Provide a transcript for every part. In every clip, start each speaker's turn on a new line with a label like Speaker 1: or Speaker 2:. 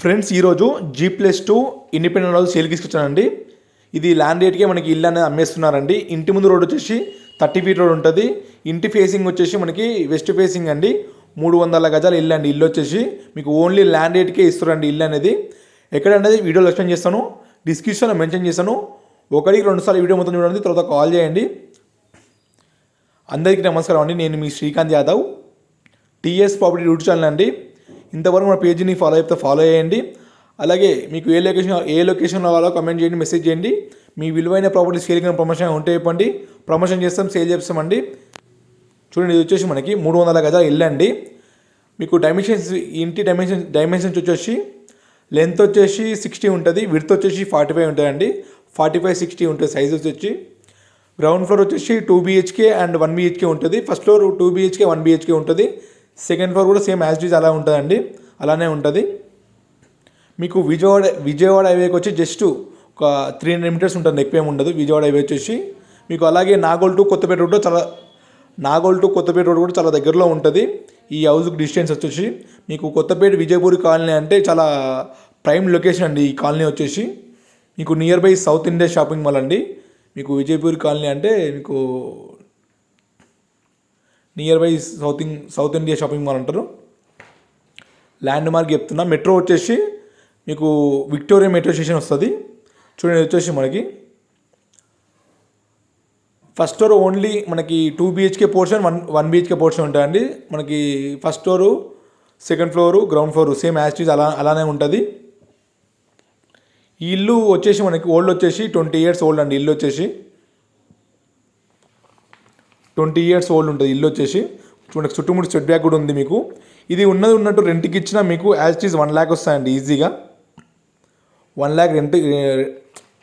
Speaker 1: Friends ఈరోజు G plus two independent house సేల్కి తీసుకొచ్చానండి. ఇది ల్యాండ్ రేట్కే మనకి ఇల్లు అనేది అమ్మేస్తున్నారండి. ఇంటి ముందు రోడ్ వచ్చేసి థర్టీ ఫీట్ రోడ్ ఉంటుంది. ఇంటి ఫేసింగ్ వచ్చేసి మనకి వెస్ట్ ఫేసింగ్ అండి. మూడు వందల గజాల ఇల్లు అండి. ఇల్లు వచ్చేసి మీకు ఓన్లీ ల్యాండ్ రేట్కే ఇస్తారండి ఇల్లు అనేది. ఎక్కడ అనేది వీడియోలో ఎక్స్ప్లెయిన్ చేస్తాను. డిస్క్రిప్షన్లో మెన్షన్ చేస్తాను. ఒకరికి రెండు సార్లు వీడియో మొత్తం చూడండి తర్వాత కాల్ చేయండి. అందరికీ నమస్కారం అండి. నేను మీ Srikanth Yadav. TS property YouTube channel అండి. ఇంతవరకు మన పేజీని ఫాలో అయితే ఫాలో చేయండి. అలాగే మీకు ఏ లొకేషన్ ఏ లొకేషన్లో కావాలో కమెంట్ చేయండి మెసేజ్ చేయండి. మీ విలువైన ప్రాపర్టీ సేల్ కానీ ప్రమోషన్ ఉంటే ఇవ్వండి ప్రమోషన్ చేస్తాం సేల్ చేస్తామండి. చూడండి ఇది వచ్చేసి మనకి మూడు వందల గజాల ఇల్లు అండి. మీకు డైమెన్షన్స్ ఇంటి డైమెన్షన్ డైమెన్షన్స్ వచ్చేసి లెంత్ వచ్చేసి సిక్స్టీ ఉంటుంది విడ్త్ వచ్చేసి ఫార్టీ ఫైవ్ ఉంటుందండి. ఫార్టీ ఫైవ్ సిక్స్టీ ఉంటుంది సైజ్ వచ్చేసి. గ్రౌండ్ ఫ్లోర్ వచ్చేసి two BHK and one BHK ఉంటుంది. First floor two BHK one BHK ఉంటుంది. సెకండ్ ఫ్లోర్ కూడా సేమ్ యాజ్ ఇట్ అలా ఉంటుందండి. అలానే ఉంటుంది. మీకు విజయవాడ విజయవాడ హైవేకి వచ్చి జస్ట్ ఒక త్రీ హండ్రెడ్ మీటర్స్ ఉంటుంది. ఎక్కువ ఉండదు. విజయవాడ హైవే వచ్చేసి మీకు అలాగే నాగోల్ టు కొత్తపేట రోడ్ చాలా నాగోల్ టు కొత్తపేట రోడ్ కూడా చాలా దగ్గరలో ఉంటుంది. ఈ హౌస్కి డిస్టెన్స్ వచ్చేసి మీకు కొత్తపేట విజయపూరి కాలనీ అంటే చాలా ప్రైమ్ లొకేషన్ అండి ఈ కాలనీ వచ్చేసి. మీకు near by South India shopping mall అండి. మీకు విజయపూరి కాలనీ అంటే మీకు near by South South India shopping mall అంటారు. ల్యాండ్ మార్క్ చెప్తున్నా. మెట్రో వచ్చేసి మీకు విక్టోరియా మెట్రో స్టేషన్ వస్తుంది. చూడండి వచ్చేసి మనకి. ఫస్ట్ ఫ్లోర్ ఓన్లీ మనకి two BHK portion one one BHK portion ఉంటాయండి. మనకి first floor second floor ground floor same as it is అలా అలానే ఉంటుంది. ఈ ఇల్లు వచ్చేసి మనకి ఓల్డ్ వచ్చేసి ట్వంటీ ఇయర్స్ ఓల్డ్ అండి. ఇల్లు వచ్చేసి. ట్వంటీ ఇయర్స్ ఓల్డ్ ఉంటుంది ఇల్లు వచ్చేసి. చూడండి చుట్టుముట్టు సెట్ బ్యాక్ కూడా ఉంది మీకు. ఇది ఉన్నది ఉన్నట్టు రెంట్కి ఇచ్చినా మీకు యాజ్ ఈజ్ వన్ ల్యాక్ వస్తాయండి ఈజీగా. వన్ ల్యాక్ రెంట్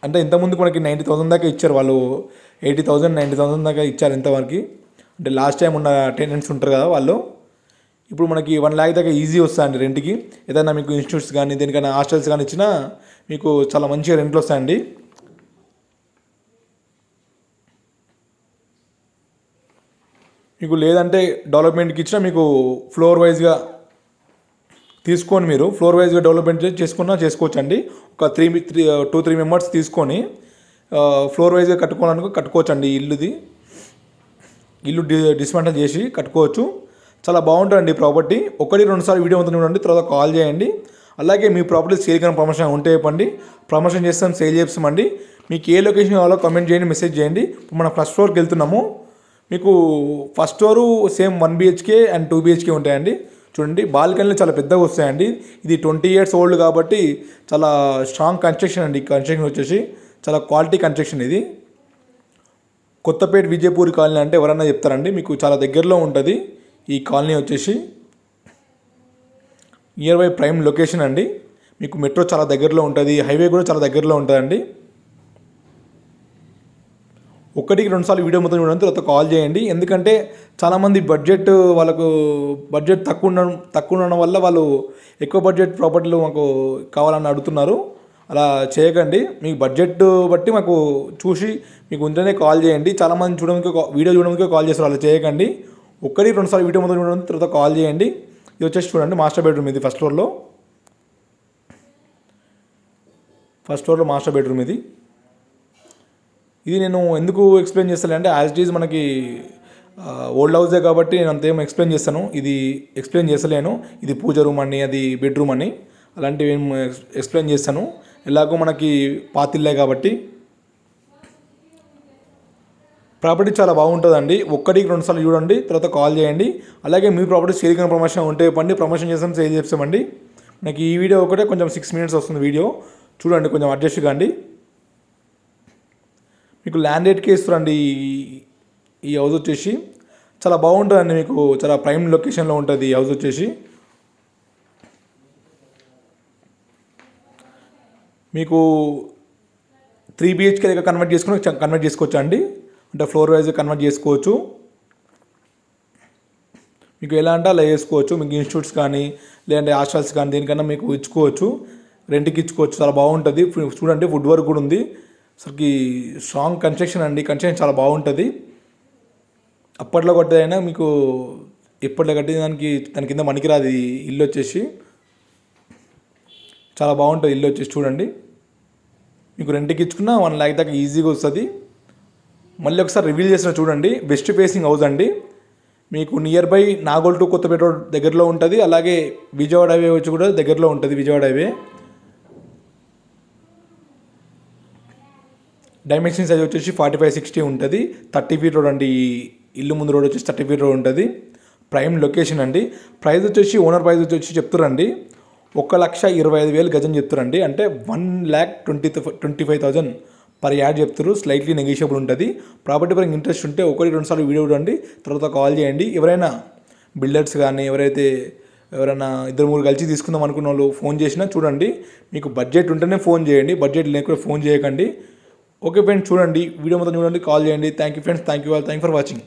Speaker 1: అంటే ఇంతకుముందు మనకి నైంటీ థౌసండ్ దాకా ఇచ్చారు వాళ్ళు. ఎయిటీ థౌసండ్ నైంటీ థౌసండ్ దాకా ఇచ్చారు ఇంతవరకు అంటే లాస్ట్ టైం ఉన్న అటెండెన్స్ ఉంటారు కదా వాళ్ళు. ఇప్పుడు మనకి వన్ ల్యాక్ దాకా ఈజీ వస్తాయండి రెంట్కి ఏదైనా మీకు ఇన్స్టిట్యూట్స్ కానీ దేనికైనా హాస్టల్స్ కానీ ఇచ్చినా మీకు చాలా మంచిగా రెంట్లు వస్తాయండి. మీకు లేదంటే డెవలప్మెంట్కి ఇచ్చినా మీకు ఫ్లోర్ వైజ్గా తీసుకొని మీరు ఫ్లోర్ వైజ్గా డెవలప్మెంట్ చేసుకున్నా చేసుకోవచ్చు అండి ఒక three three two three members తీసుకొని uh, ఫ్లోర్ వైజ్గా కట్టుకోవాలనుకో కట్టుకోవచ్చు అండి ఇల్లుది. ఇల్లు డి డిస్మాంటల్ చేసి కట్టుకోవచ్చు. చాలా బాగుంటుందండి అండి ప్రాపర్టీ ఒకటి రెండుసార్లు వీడియో అంతా చూడండి తర్వాత కాల్ చేయండి. అలాగే మీ ప్రాపర్టీ సేల్ కానీ ప్రమోషన్ ఉంటే చెప్పండి. ప్రమోషన్ చేస్తాం సేల్ చేస్తామండి. మీకు ఏ లొకేషన్ కావాలో కమెంట్ చేయండి మెసేజ్ చేయండి. ఇప్పుడు మనం ఫస్ట్ ఫ్లోర్కి వెళ్తున్నాము. మీకు first floor same one BHK and two BHK ఉంటాయండి. చూడండి బాల్కనీలు చాలా పెద్దగా వస్తాయండి. ఇది ట్వంటీ ఇయర్స్ ఓల్డ్ కాబట్టి చాలా స్ట్రాంగ్ కన్స్ట్రక్షన్ అండి. కన్స్ట్రక్షన్ వచ్చేసి చాలా క్వాలిటీ కన్స్ట్రక్షన్ ఇది. కొత్తపేట విజయపూర్ కాలనీ అంటే ఎవరన్నా చెప్తారండి. మీకు చాలా దగ్గరలో ఉంటుంది. ఈ కాలనీ వచ్చేసి నియర్ బై ప్రైమ్ లొకేషన్ అండి. మీకు మెట్రో చాలా దగ్గరలో ఉంటుంది. హైవే కూడా చాలా దగ్గరలో ఉంటుందండి. ఒకటికి రెండుసార్లు వీడియో మొత్తం చూడండి తర్వాత కాల్ చేయండి. ఎందుకంటే చాలామంది బడ్జెట్ వాళ్ళకు బడ్జెట్ తక్కువ ఉండడం తక్కువ ఉండడం వల్ల వాళ్ళు ఎక్కువ బడ్జెట్ ప్రాపర్టీలు మాకు కావాలని అడుగుతున్నారు. అలా చేయకండి. మీకు బడ్జెట్ బట్టి మాకు చూసి మీకు ఉంటేనే కాల్ చేయండి. చాలామంది చూడడానికి వీడియో చూడడానికి కాల్ చేస్తారు. అలా చేయకండి. ఒక్కటి రెండుసార్లు వీడియో మొత్తం చూడండి తర్వాత కాల్ చేయండి. ఇది వచ్చేసి చూడండి మాస్టర్ బెడ్రూమ్ ఇది ఫస్ట్ ఫ్లోర్లో. ఫస్ట్ ఫ్లోర్లో మాస్టర్ బెడ్రూమ్ ఇది. ఇది నేను ఎందుకు ఎక్స్ప్లెయిన్ చేస్తాను అంటే యాజ్ ఇట్ ఈజ్ మనకి ఓల్డ్ హౌసే కాబట్టి నేను అంతేం ఎక్స్ప్లెయిన్ చేస్తాను. ఇది ఎక్స్ప్లెయిన్ చేస్తలేను. ఇది పూజ రూమ్ అని అది బెడ్రూమ్ అని అలాంటివి ఏం ఎక్స్ప్లెయిన్ చేస్తాను. ఎలాగో మనకి పాతిల్లే కాబట్టి. ప్రాపర్టీ చాలా బాగుంటుందండి. ఒక్కటికి రెండు సార్లు చూడండి తర్వాత కాల్ చేయండి. అలాగే మీ ప్రాపర్టీ సేల్ కానీ ప్రమోషన్ ఉంటే ఇవ్వండి ప్రమోషన్ చేస్తాం సేల్ చేస్తామండి. నాకు ఈ వీడియో ఒకటే కొంచెం సిక్స్ మినిట్స్ వస్తుంది వీడియో. చూడండి కొంచెం అడ్జస్ట్ కాండి మీకు ల్యాండ్ రేట్కే ఇస్తారండి ఈ- హౌస్ వచ్చేసి. చాలా బాగుంటుందండి మీకు చాలా ప్రైమ్ లొకేషన్లో ఉంటుంది ఈ హౌస్ వచ్చేసి. మీకు త్రీ బిహెచ్కే దగ్గర కన్వర్ట్ చేసుకుని కన్వర్ట్ చేసుకోవచ్చు అండి? అంటే ఫ్లోర్ వైజ్ కన్వర్ట్ చేసుకోవచ్చు. మీకు ఎలా అంటే అలా చేసుకోవచ్చు. మీకు ఇన్స్టిట్యూట్స్ కానీ లేదంటే హాస్టల్స్ కానీ దేనికన్నా మీకు ఇచ్చుకోవచ్చు. రెంట్కి ఇచ్చుకోవచ్చు. చాలా బాగుంటుంది. చూడండి ఫుడ్ వర్క్ కూడా ఉంది. అసలుకి స్ట్రాంగ్ కన్స్ట్రక్షన్ అండి కన్స్ట్రక్షన్ చాలా బాగుంటుంది. అప్పట్లో కట్టేదైనా మీకు ఎప్పట్లో కట్టిన దానికి దాని కింద మణికిరాది ఇల్లు వచ్చేసి. చాలా బాగుంటుంది ఇల్లు వచ్చేసి చూడండి. మీకు రెంట్కి ఇచ్చుకున్న వన్ ల్యాక్ దాకా ఈజీగా వస్తుంది. మళ్ళీ ఒకసారి రివీల్ చేసిన చూడండి వెస్ట్ ఫేసింగ్ హౌస్ అండి. మీకు near by Nagole to Kothapet road దగ్గరలో ఉంటుంది అలాగే విజయవాడ హైవే వచ్చి కూడా దగ్గరలో ఉంటుంది విజయవాడ హైవే. డైమెన్షన్ సైజ్ వచ్చేసి ఫార్టీ ఫైవ్ సిక్స్టీ ఉంటుంది. థర్టీ ఫీట్ రోడ్ అండి ఈ ఇల్లు ముందు రోడ్ వచ్చేసి థర్టీ ఫీట్ రోడ్ ఉంటుంది. ప్రైమ్ లొకేషన్ అండి. ప్రైస్ వచ్చేసి ఓనర్ ప్రైస్ వచ్చేసి చెప్తారండి ఒక లక్ష ఇరవై ఐదు వేలు గజం చెప్తారండి అంటే one lakh twenty twenty five thousand per yard చెప్తారు స్లైట్లీ నెగిషియబుల్ ఉంటుంది. ప్రాపర్టీ పరంగా ఇంట్రెస్ట్ ఉంటే ఒకటి రెండు సార్లు వీడియో చూడండి. తర్వాత కాల్ చేయండి. ఎవరైనా బిల్డర్స్ కానీ ఎవరైతే ఎవరైనా ఇద్దరు మూడు కలిసి తీసుకుందాం అనుకున్న వాళ్ళు ఫోన్ చేసినా చూడండి. మీకు బడ్జెట్ ఉంటేనే ఫోన్ చేయండి. బడ్జెట్ లేకపోతే ఫోన్ చేయకండి. ఓకే ఫ్రెండ్స్ చూడండి. వీడియో మొత్తం చూడండి. కాల్ చేయండి. Thank you friends thank you all thank for watching